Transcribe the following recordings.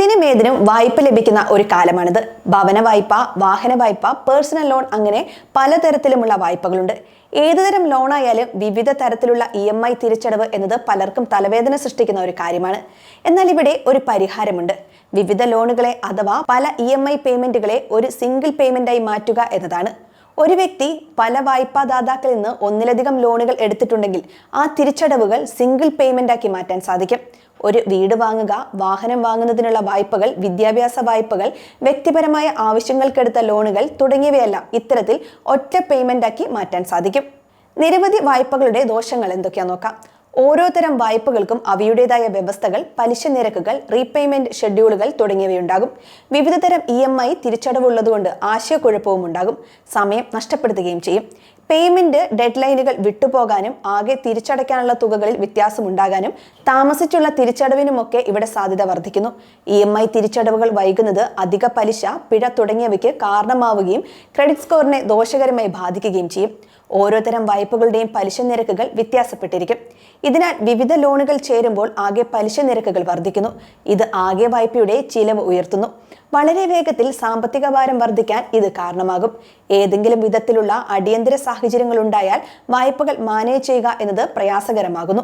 എന്തിനും ഏതിനും വായ്പ ലഭിക്കുന്ന ഒരു കാലമാണിത്. ഭവന വായ്പ വാഹന വായ്പ പേഴ്സണൽ ലോൺ അങ്ങനെ പലതരത്തിലുമുള്ള വായ്പകളുണ്ട്. ഏതുതരം ലോണായാലും വിവിധ തരത്തിലുള്ള ഇ എം ഐ തിരിച്ചടവ് എന്നത് പലർക്കും തലവേദന സൃഷ്ടിക്കുന്ന ഒരു കാര്യമാണ്. എന്നാൽ ഇവിടെ ഒരു പരിഹാരമുണ്ട്. വിവിധ ലോണുകളെ അഥവാ പല ഇ എം ഐ പേയ്മെന്റുകളെ ഒരു സിംഗിൾ പേയ്മെന്റായി മാറ്റുക എന്നതാണ്. ഒരു വ്യക്തി പല വായ്പാദാതാക്കളിൽ നിന്ന് ഒന്നിലധികം ലോണുകൾ എടുത്തിട്ടുണ്ടെങ്കിൽ ആ തിരിച്ചടവുകൾ സിംഗിൾ പേയ്മെന്റ് ആക്കി മാറ്റാൻ സാധിക്കും. ഒരു വീട് വാങ്ങുക വാഹനം വാങ്ങുന്നതിനുള്ള വായ്പകൾ വിദ്യാഭ്യാസ വായ്പകൾ വ്യക്തിപരമായ ആവശ്യങ്ങൾക്കെടുത്ത ലോണുകൾ തുടങ്ങിയവയെല്ലാം ഇത്തരത്തിൽ ഒറ്റ പേയ്മെന്റ് ആക്കി മാറ്റാൻ സാധിക്കും. നിരവധി വായ്പകളുടെ ദോഷങ്ങൾ എന്തൊക്കെയാ നോക്കാം. ഓരോ തരം വായ്പകൾക്കും അവയുടേതായ വ്യവസ്ഥകൾ പലിശ നിരക്കുകൾ റീപേയ്മെന്റ് ഷെഡ്യൂളുകൾ തുടങ്ങിയവയുണ്ടാകും. വിവിധ തരം ഇ എം ഐ തിരിച്ചടവുള്ളതുകൊണ്ട് ആശയക്കുഴപ്പവും ഉണ്ടാകും. സമയം നഷ്ടപ്പെടുത്തുകയും ചെയ്യും. പേയ്മെന്റ് ഡെഡ് ലൈനുകൾ വിട്ടുപോകാനും ആകെ തിരിച്ചടയ്ക്കാനുള്ള തുകകളിൽ വ്യത്യാസമുണ്ടാകാനും താമസിച്ചുള്ള തിരിച്ചടവിനുമൊക്കെ ഇവിടെ സാധ്യത വർദ്ധിക്കുന്നു. ഇ എം ഐ തിരിച്ചടവുകൾ വൈകുന്നത് അധിക പലിശ പിഴ തുടങ്ങിയവയ്ക്ക് കാരണമാവുകയും ക്രെഡിറ്റ് സ്കോറിനെ ദോഷകരമായി ബാധിക്കുകയും ചെയ്യും. ഓരോ തരം വായ്പകളുടെയും പലിശ നിരക്കുകൾ വ്യത്യാസപ്പെട്ടിരിക്കും. ഇതിനാൽ വിവിധ ലോണുകൾ ചേരുമ്പോൾ ആകെ പലിശ നിരക്കുകൾ വർദ്ധിക്കുന്നു. ഇത് ആകെ വായ്പയുടെ ചിലവ് ഉയർത്തുന്നു. വളരെ വേഗത്തിൽ സാമ്പത്തിക ഭാരം വർദ്ധിക്കാൻ ഇത് കാരണമാകും. ഏതെങ്കിലും വിധത്തിലുള്ള അടിയന്തര സാഹചര്യങ്ങൾ ഉണ്ടായാൽ വായ്പകൾ മാനേജ് ചെയ്യുക എന്നത് പ്രയാസകരമാകുന്നു.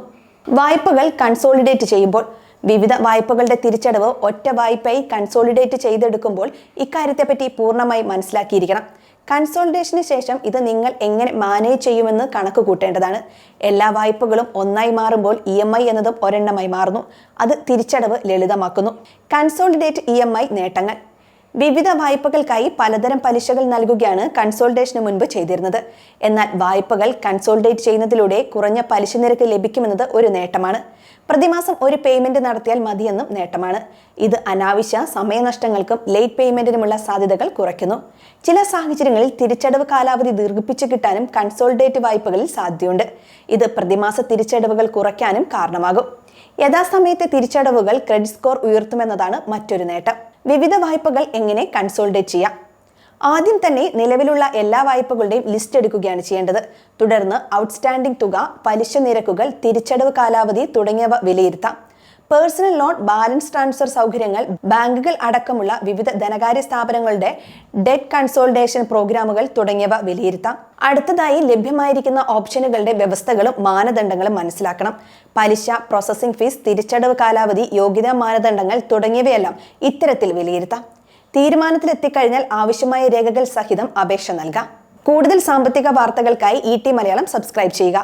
വായ്പകൾ കൺസോളിഡേറ്റ് ചെയ്യുമ്പോൾ വിവിധ വായ്പകളുടെ തിരിച്ചടവ് ഒറ്റ വായ്പയായി കൺസോളിഡേറ്റ് ചെയ്തെടുക്കുമ്പോൾ ഇക്കാര്യത്തെപ്പറ്റി പൂർണമായി മനസ്സിലാക്കിയിരിക്കണം. കൺസോളിഡേഷന് ശേഷം ഇത് നിങ്ങൾ എങ്ങനെ മാനേജ് ചെയ്യുമെന്ന് കണക്ക് കൂട്ടേണ്ടതാണ്. എല്ലാ വായ്പകളും ഒന്നായി മാറുമ്പോൾ ഇ എം ഐ എന്നതും ഒരെണ്ണമായി മാറുന്നു. അത് തിരിച്ചടവ് ലളിതമാക്കുന്നു. കൺസോളിഡേറ്റ് ഇ എം ഐ നേട്ടങ്ങൾ. വിവിധ വായ്പകൾക്കായി പലതരം പലിശകൾ നൽകുകയാണ് കൺസോൾട്ടേഷന് മുൻപ് ചെയ്തിരുന്നത്. എന്നാൽ വായ്പകൾ കൺസോൾട്ടേറ്റ് ചെയ്യുന്നതിലൂടെ കുറഞ്ഞ പലിശ നിരക്ക് ലഭിക്കുമെന്നത് ഒരു നേട്ടമാണ്. പ്രതിമാസം ഒരു പേയ്മെന്റ് നടത്തിയാൽ മതിയെന്നും നേട്ടമാണ്. ഇത് അനാവശ്യ സമയനഷ്ടങ്ങൾക്കും ലേറ്റ് പേയ്മെന്റിനുമുള്ള സാധ്യതകൾ കുറയ്ക്കുന്നു. ചില സാഹചര്യങ്ങളിൽ തിരിച്ചടവ് കാലാവധി ദീർഘിപ്പിച്ചു കിട്ടാനും കൺസോൾട്ടേറ്റ് വായ്പകളിൽ സാധ്യതയുണ്ട്. ഇത് പ്രതിമാസ തിരിച്ചടവുകൾ കുറയ്ക്കാനും കാരണമാകും. യഥാസമയത്തെ തിരിച്ചടവുകൾ ക്രെഡിറ്റ് സ്കോർ ഉയർത്തുമെന്നതാണ് മറ്റൊരു നേട്ടം. വിവിധ വായ്പകൾ എങ്ങനെ കൺസോൾട്ടേറ്റ് ചെയ്യാം? ആദ്യം തന്നെ നിലവിലുള്ള എല്ലാ വായ്പകളുടെയും ലിസ്റ്റ് എടുക്കുകയാണ് ചെയ്യേണ്ടത്. തുടർന്ന് ഔട്ട്സ്റ്റാൻഡിംഗ് തുക പലിശ നിരക്കുകൾ തിരിച്ചടവ് കാലാവധി തുടങ്ങിയവ വിലയിരുത്താം. പേഴ്സണൽ ലോൺ ബാലൻസ് ട്രാൻസ്ഫർ സൗകര്യങ്ങൾ ബാങ്കുകൾ അടക്കമുള്ള വിവിധ ധനകാര്യ സ്ഥാപനങ്ങളുടെ ഡെറ്റ് കൺസോൾട്ടേഷൻ പ്രോഗ്രാമുകൾ തുടങ്ങിയവ വിലയിരുത്താം. അടുത്തതായി ലഭ്യമായിരിക്കുന്ന ഓപ്ഷനുകളുടെ വ്യവസ്ഥകളും മാനദണ്ഡങ്ങളും മനസ്സിലാക്കണം. പലിശ പ്രോസസ്സിംഗ് ഫീസ് തിരിച്ചടവ് കാലാവധി യോഗ്യതാ മാനദണ്ഡങ്ങൾ തുടങ്ങിയവയെല്ലാം ഇത്തരത്തിൽ വിലയിരുത്താം. തീരുമാനത്തിലെത്തിക്കഴിഞ്ഞാൽ ആവശ്യമായ രേഖകൾ സഹിതം അപേക്ഷ നൽകാം. കൂടുതൽ സാമ്പത്തിക വാർത്തകൾക്കായി ഇ ടി മലയാളം സബ്സ്ക്രൈബ് ചെയ്യുക.